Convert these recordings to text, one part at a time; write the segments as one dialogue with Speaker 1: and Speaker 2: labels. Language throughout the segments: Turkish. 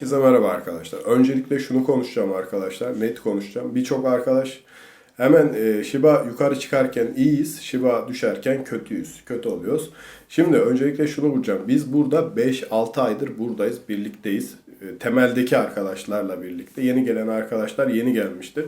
Speaker 1: Herkese merhaba arkadaşlar. Öncelikle şunu konuşacağım arkadaşlar. Net konuşacağım. Birçok arkadaş hemen e, Shiba yukarı çıkarken iyiyiz. Shiba düşerken kötüyüz. Kötü oluyoruz. Şimdi öncelikle şunu vuracağım. Biz burada 5-6 aydır buradayız. Birlikteyiz. E, temeldeki arkadaşlarla birlikte. Yeni gelen arkadaşlar yeni gelmiştir.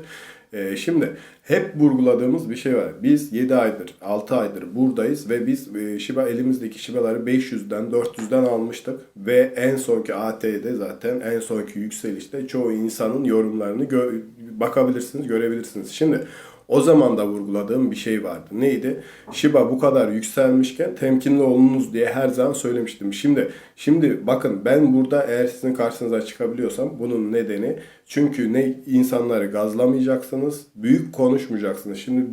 Speaker 1: E, şimdi hep vurguladığımız bir şey var. Biz 7 aydır, 6 aydır buradayız ve biz e, Shiba elimizdeki Shiba'ları 500'den, 400'den almıştık ve en sonki AT'de zaten en sonki yükselişte çoğu insanın yorumlarını gö- bakabilirsiniz, görebilirsiniz. Şimdi o zaman da vurguladığım bir şey vardı. Neydi? Shiba bu kadar yükselmişken temkinli olunuz diye her zaman söylemiştim. Şimdi şimdi bakın ben burada eğer sizin karşınıza çıkabiliyorsam bunun nedeni çünkü ne insanları gazlamayacaksınız, büyük konuşmayacaksınız. Şimdi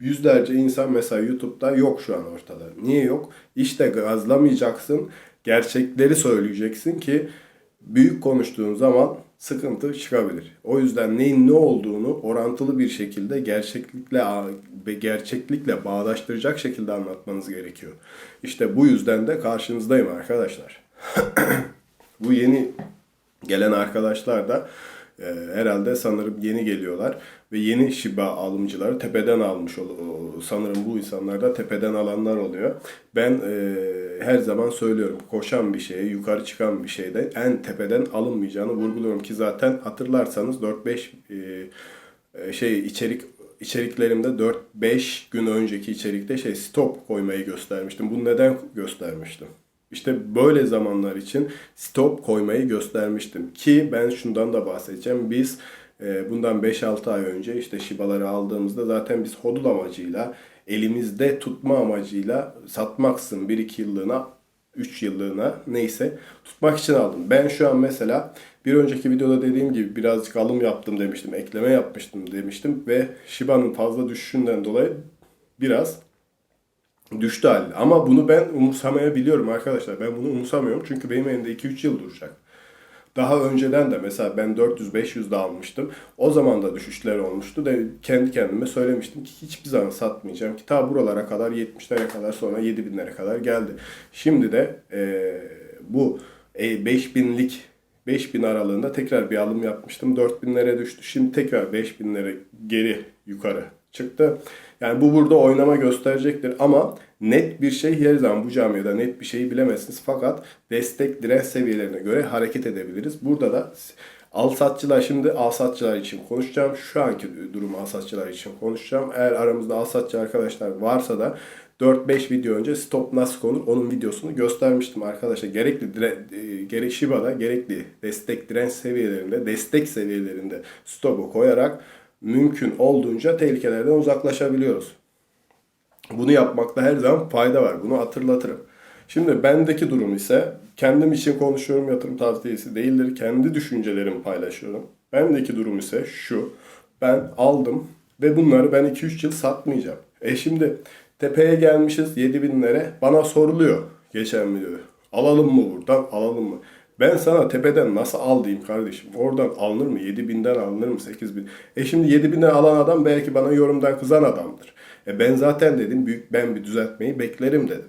Speaker 1: yüzlerce insan mesela YouTube'da yok şu an ortada. Niye yok? İşte gazlamayacaksın, gerçekleri söyleyeceksin ki büyük konuştuğun zaman sıkıntı çıkabilir. O yüzden neyin ne olduğunu orantılı bir şekilde gerçeklikle ve gerçeklikle bağdaştıracak şekilde anlatmanız gerekiyor. İşte bu yüzden de karşınızdayım arkadaşlar. bu yeni gelen arkadaşlar da e, herhalde sanırım yeni geliyorlar ve yeni Shiba alımcıları tepeden almış ol, sanırım bu insanlar da tepeden alanlar oluyor. Ben e, her zaman söylüyorum koşan bir şeye yukarı çıkan bir şeyde en tepeden alınmayacağını vurguluyorum ki zaten hatırlarsanız 4-5 e, e, şey içerik içeriklerimde 4-5 gün önceki içerikte şey stop koymayı göstermiştim. Bunu neden göstermiştim? İşte böyle zamanlar için stop koymayı göstermiştim. Ki ben şundan da bahsedeceğim. Biz e, bundan 5-6 ay önce işte Shiba'ları aldığımızda zaten biz hodul amacıyla elimizde tutma amacıyla satmaksın 1-2 yıllığına 3 yıllığına neyse tutmak için aldım. Ben şu an mesela bir önceki videoda dediğim gibi birazcık alım yaptım demiştim. Ekleme yapmıştım demiştim ve Shiba'nın fazla düşüşünden dolayı biraz düştü hali. Ama bunu ben umursamayabiliyorum arkadaşlar. Ben bunu umursamıyorum çünkü benim elimde 2-3 yıl duracak. Daha önceden de mesela ben 400-500 de almıştım. O zaman da düşüşler olmuştu. De kendi kendime söylemiştim ki hiçbir zaman satmayacağım ki ta buralara kadar 70'lere kadar sonra 7000'lere kadar geldi. Şimdi de eee, bu e, 5000'lik 5000 aralığında tekrar bir alım yapmıştım. 4000'lere düştü. Şimdi tekrar 5000'lere geri yukarı çıktı. Yani bu burada oynama gösterecektir ama net bir şey her zaman bu camiada net bir şeyi bilemezsiniz. Fakat destek direnç seviyelerine göre hareket edebiliriz. Burada da al satçılar şimdi al satçılar için konuşacağım. Şu anki durum al satçılar için konuşacağım. Eğer aramızda al satçı arkadaşlar varsa da 4-5 video önce stop nasıl konur onun videosunu göstermiştim arkadaşlar. Gerekli dire, e, gerek Shiba'da gerekli destek direnç seviyelerinde, destek seviyelerinde stopu koyarak mümkün olduğunca tehlikelerden uzaklaşabiliyoruz. Bunu yapmakta her zaman fayda var. Bunu hatırlatırım. Şimdi bendeki durum ise kendim için konuşuyorum yatırım tavsiyesi değildir. Kendi düşüncelerimi paylaşıyorum. Bendeki durum ise şu. Ben aldım ve bunları ben 2-3 yıl satmayacağım. E şimdi tepeye gelmişiz 7000'lere bana soruluyor geçen videoda. Alalım mı buradan alalım mı? Ben sana tepeden nasıl al diyeyim kardeşim? Oradan alınır mı? 7000'den alınır mı? 8000. E şimdi 7000'den alan adam belki bana yorumdan kızan adamdır. E ben zaten dedim büyük ben bir düzeltmeyi beklerim dedim.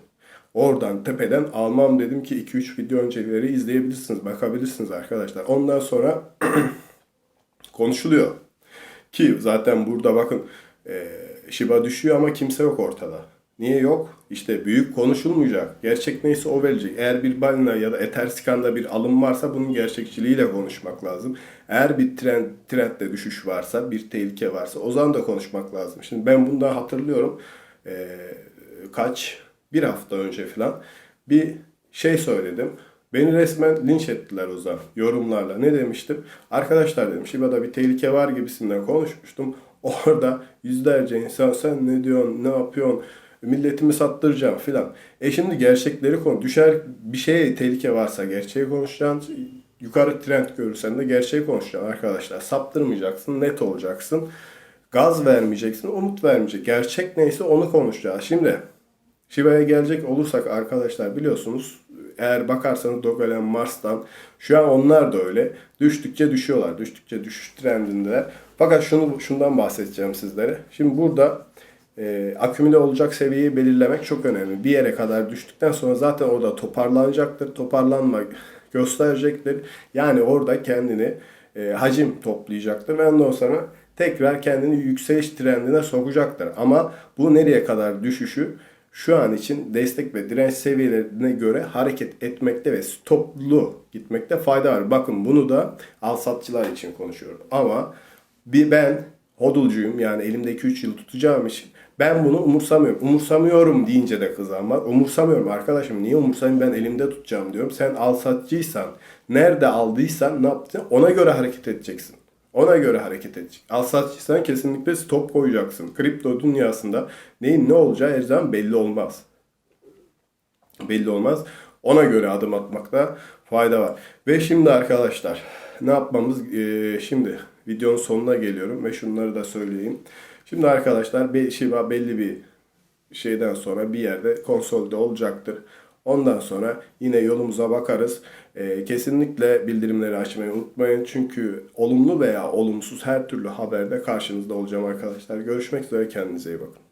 Speaker 1: Oradan tepeden almam dedim ki 2-3 video önceleri izleyebilirsiniz, bakabilirsiniz arkadaşlar. Ondan sonra konuşuluyor. Ki zaten burada bakın e, Shiba düşüyor ama kimse yok ortada. Niye yok? İşte büyük konuşulmayacak. Gerçek neyse o verecek. Eğer bir balina ya da Etherscan'da bir alım varsa bunun gerçekçiliğiyle konuşmak lazım. Eğer bir trend, trendde düşüş varsa, bir tehlike varsa o zaman da konuşmak lazım. Şimdi ben bundan hatırlıyorum. e, kaç? Bir hafta önce falan bir şey söyledim. Beni resmen linç ettiler o zaman yorumlarla. Ne demiştim? Arkadaşlar dedim Shiba'da bir tehlike var gibisinden konuşmuştum. Orada yüzlerce insan sen ne diyorsun, ne yapıyorsun, milletimi sattıracağım filan. E şimdi gerçekleri konu. Düşer bir şeye tehlike varsa gerçeği konuşacaksın. Yukarı trend görürsen de gerçeği konuşacaksın arkadaşlar. Saptırmayacaksın, net olacaksın. Gaz vermeyeceksin, umut vermeyecek. Gerçek neyse onu konuşacağız. Şimdi Shiba'ya gelecek olursak arkadaşlar biliyorsunuz eğer bakarsanız Dogecoin Mars'tan şu an onlar da öyle. Düştükçe düşüyorlar. Düştükçe düşüş trendindeler. Fakat şunu şundan bahsedeceğim sizlere. Şimdi burada e, akümüle olacak seviyeyi belirlemek çok önemli. Bir yere kadar düştükten sonra zaten orada toparlanacaktır. Toparlanma gösterecektir. Yani orada kendini e, hacim toplayacaktır ve ondan sonra tekrar kendini yükseliş trendine sokacaktır. Ama bu nereye kadar düşüşü şu an için destek ve direnç seviyelerine göre hareket etmekte ve stoplu gitmekte fayda var. Bakın bunu da al satçılar için konuşuyorum. Ama bir ben hodulcuyum yani elimdeki 3 yıl tutacağım için ben bunu umursamıyorum. Umursamıyorum deyince de kızan var. Umursamıyorum arkadaşım. Niye umursamayım ben elimde tutacağım diyorum. Sen al satçıysan, nerede aldıysan ne yaptın? Ona göre hareket edeceksin. Ona göre hareket edecek. Al satçıysan kesinlikle stop koyacaksın. Kripto dünyasında neyin ne olacağı her zaman belli olmaz. Belli olmaz. Ona göre adım atmakta fayda var. Ve şimdi arkadaşlar ne yapmamız? Ee, şimdi videonun sonuna geliyorum ve şunları da söyleyeyim. Şimdi arkadaşlar Shiba belli bir şeyden sonra bir yerde konsolde olacaktır. Ondan sonra yine yolumuza bakarız. Ee, kesinlikle bildirimleri açmayı unutmayın. Çünkü olumlu veya olumsuz her türlü haberde karşınızda olacağım arkadaşlar. Görüşmek üzere kendinize iyi bakın.